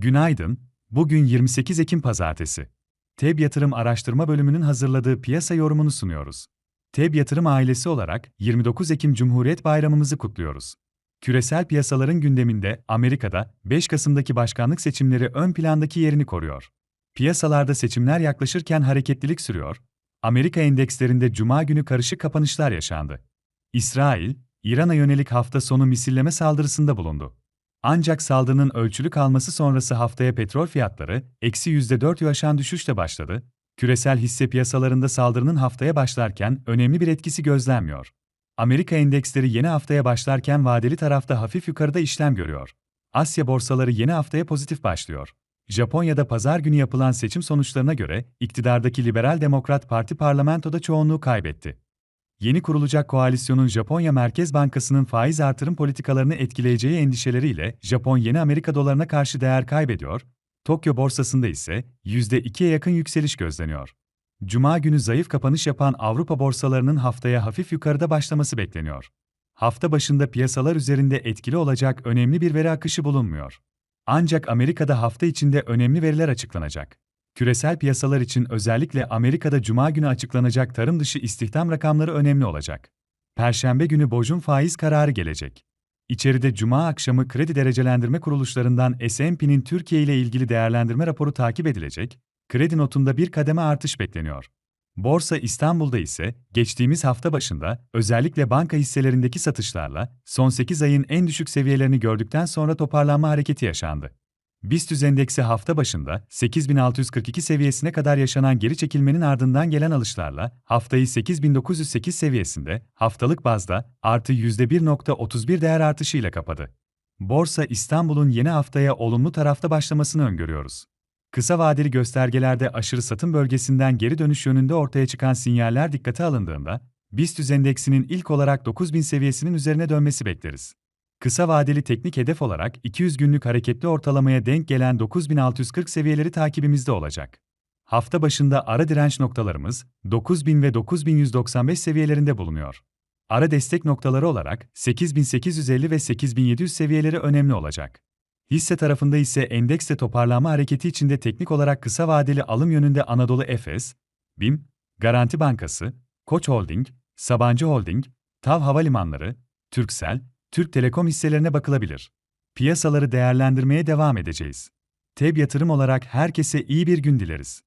Günaydın, bugün 28 Ekim Pazartesi. TEB Yatırım Araştırma Bölümünün hazırladığı piyasa yorumunu sunuyoruz. TEB Yatırım ailesi olarak 29 Ekim Cumhuriyet Bayramımızı kutluyoruz. Küresel piyasaların gündeminde Amerika'da 5 Kasım'daki başkanlık seçimleri ön plandaki yerini koruyor. Piyasalarda seçimler yaklaşırken hareketlilik sürüyor. Amerika endekslerinde cuma günü karışık kapanışlar yaşandı. İsrail, İran'a yönelik hafta sonu misilleme saldırısında bulundu. Ancak saldırının ölçülü kalması sonrası haftaya petrol fiyatları eksi %4 aşan düşüşle başladı. Küresel hisse piyasalarında saldırının haftaya başlarken önemli bir etkisi gözlenmiyor. Amerika endeksleri yeni haftaya başlarken vadeli tarafta hafif yukarıda işlem görüyor. Asya borsaları yeni haftaya pozitif başlıyor. Japonya'da pazar günü yapılan seçim sonuçlarına göre iktidardaki Liberal Demokrat Parti parlamentoda çoğunluğu kaybetti. Yeni kurulacak koalisyonun Japonya Merkez Bankası'nın faiz artırım politikalarını etkileyeceği endişeleriyle Japon yeni Amerika dolarına karşı değer kaybediyor, Tokyo borsasında ise %2'ye yakın yükseliş gözleniyor. Cuma günü zayıf kapanış yapan Avrupa borsalarının haftaya hafif yukarıda başlaması bekleniyor. Hafta başında piyasalar üzerinde etkili olacak önemli bir veri akışı bulunmuyor. Ancak Amerika'da hafta içinde önemli veriler açıklanacak. Küresel piyasalar için özellikle Amerika'da cuma günü açıklanacak tarım dışı istihdam rakamları önemli olacak. Perşembe günü Boj'un faiz kararı gelecek. İçeride cuma akşamı kredi derecelendirme kuruluşlarından S&P'nin Türkiye ile ilgili değerlendirme raporu takip edilecek, kredi notunda bir kademe artış bekleniyor. Borsa İstanbul'da ise geçtiğimiz hafta başında özellikle banka hisselerindeki satışlarla son 8 ayın en düşük seviyelerini gördükten sonra toparlanma hareketi yaşandı. BIST endeksi hafta başında 8642 seviyesine kadar yaşanan geri çekilmenin ardından gelen alışlarla haftayı 8908 seviyesinde haftalık bazda artı %1.31 değer artışıyla kapadı. Borsa İstanbul'un yeni haftaya olumlu tarafta başlamasını öngörüyoruz. Kısa vadeli göstergelerde aşırı satım bölgesinden geri dönüş yönünde ortaya çıkan sinyaller dikkate alındığında, BIST endeksinin ilk olarak 9000 seviyesinin üzerine dönmesi bekleriz. Kısa vadeli teknik hedef olarak 200 günlük hareketli ortalamaya denk gelen 9640 seviyeleri takibimizde olacak. Hafta başında ara direnç noktalarımız 9000 ve 9195 seviyelerinde bulunuyor. Ara destek noktaları olarak 8850 ve 8700 seviyeleri önemli olacak. Hisse tarafında ise endekste toparlanma hareketi içinde teknik olarak kısa vadeli alım yönünde Anadolu Efes, BİM, Garanti Bankası, Koç Holding, Sabancı Holding, TAV Havalimanları, Türksel, Türk Telekom hisselerine bakılabilir. Piyasaları değerlendirmeye devam edeceğiz. TEB yatırım olarak herkese iyi bir gün dileriz.